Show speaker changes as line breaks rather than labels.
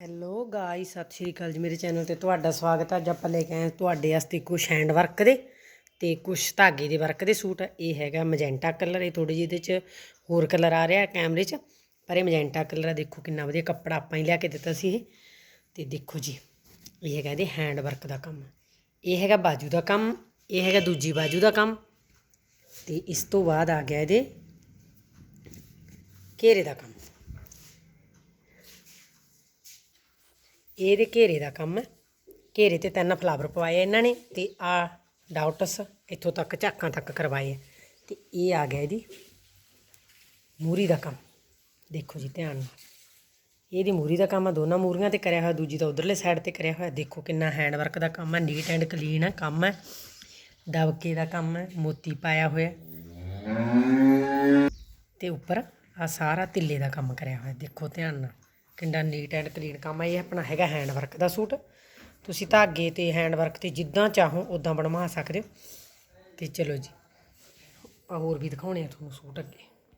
Hello guys ਸਤਿ ਸ਼੍ਰੀ ਅਕਾਲ ਜੀ। ਮੇਰੇ ਚੈਨਲ ਤੇ ਤੁਹਾਡਾ ਸਵਾਗਤ ਹੈ। ਅੱਜ ਆਪਾਂ ਲੈ ਕੇ ਆਏ ਹਾਂ ਤੁਹਾਡੇ ਵਾਸਤੇ ਕੁਝ ਹੈਂਡ ਵਰਕ ਦੇ ਤੇ ਕੁਝ ਧਾਗੇ ਦੇ ਵਰਕ ਦੇ ਸੂਟ। ਇਹ ਹੈਗਾ ਮੈਜੈਂਟਾ ਕਲਰ ਇਹ ਥੋੜੀ ਜਿਹੀ ਇਹਦੇ ਚ ਹੋਰ ਕਲਰ ਆ ਰਿਹਾ ਕੈਮਰੇ 'ਚ, ਪਰ ਇਹ ਮੈਜੈਂਟਾ ਕਲਰ ਆ। ਦੇਖੋ ਕਿੰਨਾ ਵਧੀਆ ਕੱਪੜਾ ਆਪਾਂ ਹੀ ਲਿਆ ਕੇ ਦਿੱਤਾ ਸੀ ਇਹ। ਤੇ ਦੇਖੋ ਜੀ, ਇਹ ਹੈਗਾ ਇਹਦੇ ਹੈਂਡ ਵਰਕ ਦਾ ਕੰਮ। ਇਹ ਹੈਗਾ ਬਾਜੂ ਦਾ ਕੰਮ, ਇਹ ਹੈਗਾ ਦੂਜੀ ਬਾਜੂ ਦਾ ਕੰਮ। ਤੇ ਇਸ ਤੋਂ ਬਾਅਦ ਆ ਗਿਆ ਇਹਦੇ ਘੇਰੇ ਦਾ ਕੰਮ। ਇਹਦੇ ਘੇਰੇ ਦਾ ਕੰਮ ਹੈ। ਘੇਰੇ ਤੇ ਤਿੰਨ ਫਲਾਵਰ ਪਵਾਏ ਇਹਨਾਂ ਨੇ ਤੇ ਆ ਡਾਊਟਸ ਇੱਥੋਂ ਤੱਕ, ਝਾਕਾਂ ਤੱਕ ਕਰਵਾਏ ਹੈ ਤੇ ਇਹ ਆ ਗਿਆ ਇਹਦੀ ਮੂਰੀ ਦਾ ਕੰਮ। ਦੇਖੋ ਜੀ ਧਿਆਨ ਨਾਲ। ਇਹਦੀ ਮੂਰੀ ਦਾ ਕੰਮ ਆ, ਦੋਨਾਂ ਮੂਰੀਆਂ ਤੇ ਕਰਿਆ ਹੋਇਆ, ਦੂਜੀ ਤਾਂ ਉਧਰਲੇ ਸਾਈਡ ਤੇ ਕਰਿਆ ਹੋਇਆ। ਦੇਖੋ ਕਿੰਨਾ ਹੈਂਡ ਵਰਕ ਦਾ ਕੰਮ ਹੈ ਨੀਟ ਐਂਡ ਕਲੀਨ ਹੈ ਕੰਮ ਹੈ ਦਬਕੇ ਦਾ ਕੰਮ ਹੈ ਮੋਤੀ ਪਾਇਆ ਹੋਇਆ। ਤੇ ਉੱਪਰ ਆ ਸਾਰਾ ਤਿੱਲੇ ਦਾ ਕੰਮ ਕਰਿਆ ਹੋਇਆ। ਦੇਖੋ ਧਿਆਨ ਨਾਲ। ਕਿੰਨਾ ਨੀਟ ਐਂਡ ਕਲੀਨ ਕੰਮ ਹੈ ਇਹ ਆਪਣਾ ਹੈਗਾ ਹੈਂਡ ਵਰਕ ਦਾ ਸੂਟ। ਤੁਸੀਂ ਧਾਗੇ ਤੇ ਹੈਂਡ ਵਰਕ ਤੇ ਜਿੱਦਾਂ ਚਾਹੋ ਉਦਾਂ ਬਣਵਾ ਸਕਦੇ ਹੋ। ਤੇ ਚਲੋ ਜੀ ਆ ਹੋਰ ਵੀ ਦਿਖਾਉਣੇ ਆ ਤੁਹਾਨੂੰ ਸੂਟ ਅੱਗੇ।